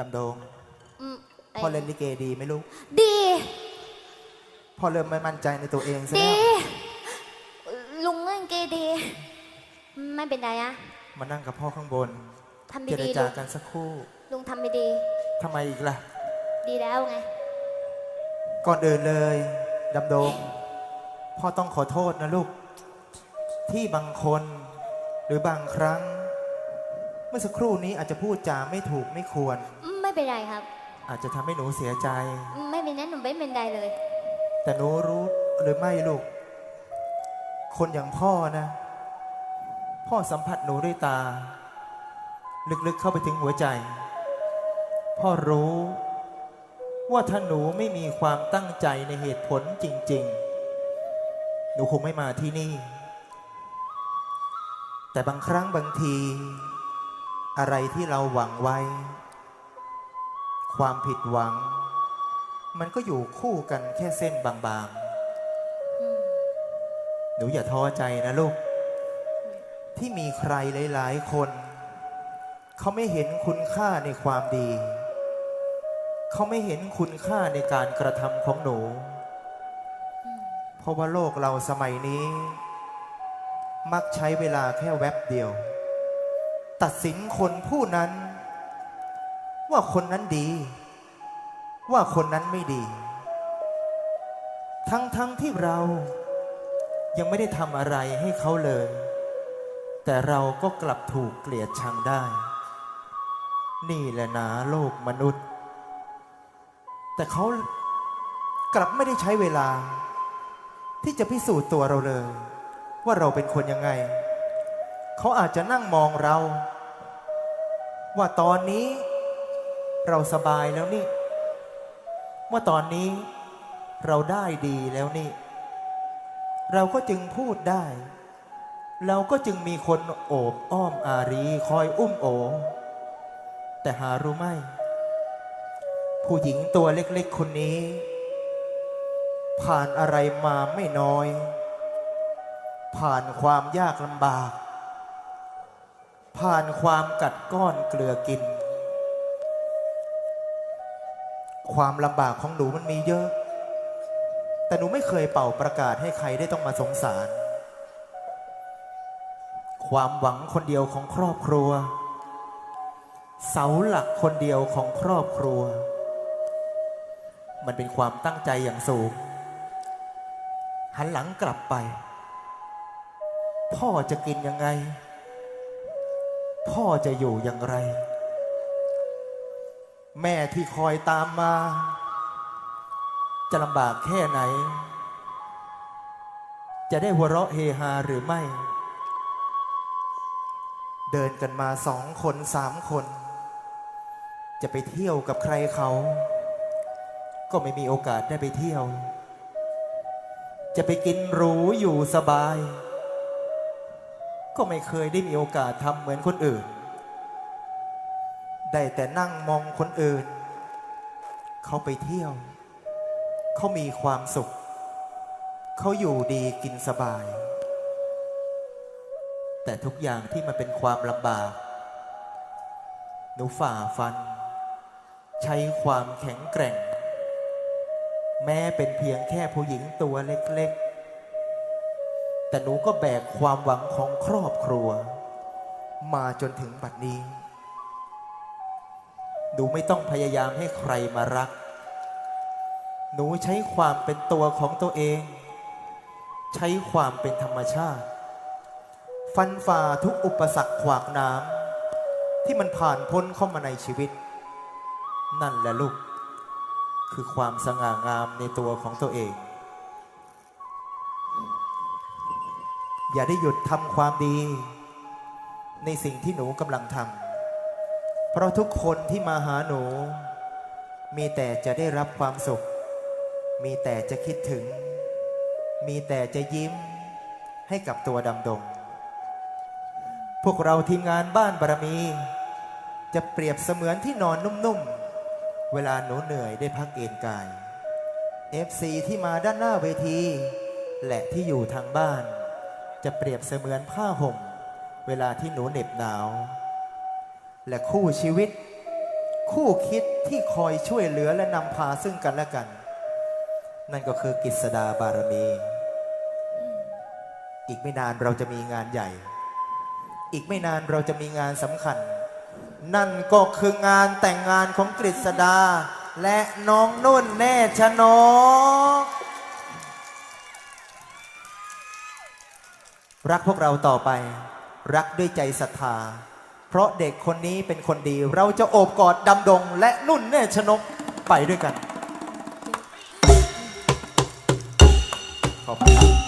ดำดงอืมไอ้พ่อเล่นลิเกดีไหมลูกดี พ่อเริ่มไม่มั่นใจในตัวเองซะดี แล้วลุงเล่นเกดี ไม่เป็นไรอะมานั่งกับพ่อข้างบนทำเจรดีๆจาลุงกันสักครู่ลุงทำไม่ดี ทำไมอีกล่ะ ดีแล้วไง ก่อนอื่นเลยดำดง พ่อต้องขอโทษนะลูก ที่บางคนหรือบางครั้ง เมื่อสักครู่นี้อาจจะพูดจาไม่ถูกไม่ควรไม่ เป็นไรครับ อาจจะทำให้หนูเสียใจ ไม่เป็นนั้นหนูไม่เป็นไรเลย แต่หนูรู้หรือไม่ลูก คนอย่างพ่อนะ พ่อสัมผัสหนูด้วยตา ลึกๆเข้าไปถึงหัวใจ พ่อรู้ว่าถ้าหนูไม่มีความตั้งใจในเหตุผลจริง ๆ หนูคงไม่มาที่นี่ แต่บางครั้งบางที อะไรที่เราหวังไว้ ความผิดหวัง มันก็อยู่คู่กันแค่เส้นบางๆ หนูอย่าท้อใจนะลูก ที่มีใครหลาย ๆ คน เขาไม่เห็นคุณค่าในความดี เขาไม่เห็นคุณค่าในการกระทำของหนู เพราะว่าโลกเราสมัยนี้ มักใช้เวลาแค่แวบเดียว ตัดสินคนผู้นั้น ว่าคนนั้นดี ว่าคนนั้นไม่ดี ทั้งๆทที่เรายังไม่ได้ทำอะไรให้เขาเลย แต่เราก็กลับถูกเกลียดชังได้ นี่แหละนะโลกมนุษย์ แต่เขากลับไม่ได้ใช้เวลา ที่จะพิสูจน์ตัวเราเลย ว่าเราเป็นคนยังไง เขาอาจจะนั่งมองเรา ว่าตอนนี้ เราสบายแล้วนี่ ว่าตอนนี้เราได้ดีแล้วนี่ เราก็จึงพูดได้ เราก็จึงมีคนโอบอ้อมอารีคอยอุ้มโอแต่หารู้ไหม ผู้หญิงตัวเล็กๆคนนี้ ผ่านอะไรมาไม่น้อย ผ่านความยากลำบาก ผ่านความกัดก้อนเกลือกิน ความลำบากของหนูมันมีเยอะ แต่หนูไม่เคยเป่าประกาศให้ใครได้ต้องมาสงสาร ความหวังคนเดียวของครอบครัว เสาหลักคนเดียวของครอบครัว มันเป็นความตั้งใจอย่างสูง หันหลังกลับไป พ่อจะกินยังไง พ่อจะอยู่อย่างไร แม่ที่คอยตามมา จะลำบากแค่ไหน จะได้หัวเราะเฮฮาหรือไม่ เดินกันมาสองคนสามคน จะไปเที่ยวกับใครเขา ก็ไม่มีโอกาสได้ไปเที่ยว จะไปกินหรูอยู่สบาย ก็ไม่เคยได้มีโอกาสทำเหมือนคนอื่น ได้แต่นั่งมองคนอื่น เขาไปเที่ยว เขามีความสุข เขาอยู่ดีกินสบาย แต่ทุกอย่างที่มันเป็นความลำบาก หนูฝ่าฟัน ใช้ความแข็งแกร่ง แม้เป็นเพียงแค่ผู้หญิงตัวเล็กๆ แต่หนูก็แบกความหวังของครอบครัว มาจนถึงบัดนี้ หนูไม่ต้องพยายามให้ใครมารัก หนูใช้ความเป็นตัวของตัวเอง ใช้ความเป็นธรรมชาติ ฟันฝ่าทุกอุปสรรคขวากน้ำที่มันผ่านพ้นเข้ามาในชีวิต นั่นแหละลูก คือความสง่างามในตัวของตัวเอง อย่าได้หยุดทำความดี ในสิ่งที่หนูกำลังทำ เพราะทุกคนที่มาหาหนู มีแต่จะได้รับความสุข มีแต่จะคิดถึง มีแต่จะยิ้มให้กับตัวดำดง พวกเราทีมงานบ้านบารมี จะเปรียบเสมือนที่นอนนุ่มๆ เวลาหนูเหนื่อยได้พักเอนกาย FC ที่มาด้านหน้าเวที และที่อยู่ทางบ้าน จะเปรียบเสมือนผ้าห่ม เวลาที่หนูเหน็บหนาว และคู่ชีวิต คู่คิดที่คอยช่วยเหลือและนำพาซึ่งกันและกัน นั่นก็คือกฤษดาบารมี อีกไม่นานเราจะมีงานใหญ่ อีกไม่นานเราจะมีงานสำคัญ นั่นก็คืองานแต่งงานของกฤษดา และน้องนุ่นแน่ชนกรักพวกเราต่อไป รักด้วยใจศรัทธา ราะเด็กคนนี้เป็นคนดี เราจะโอบกอดดำดง และนุ่นแน่ชนกไปด้วยกัน ขอบคุณครับ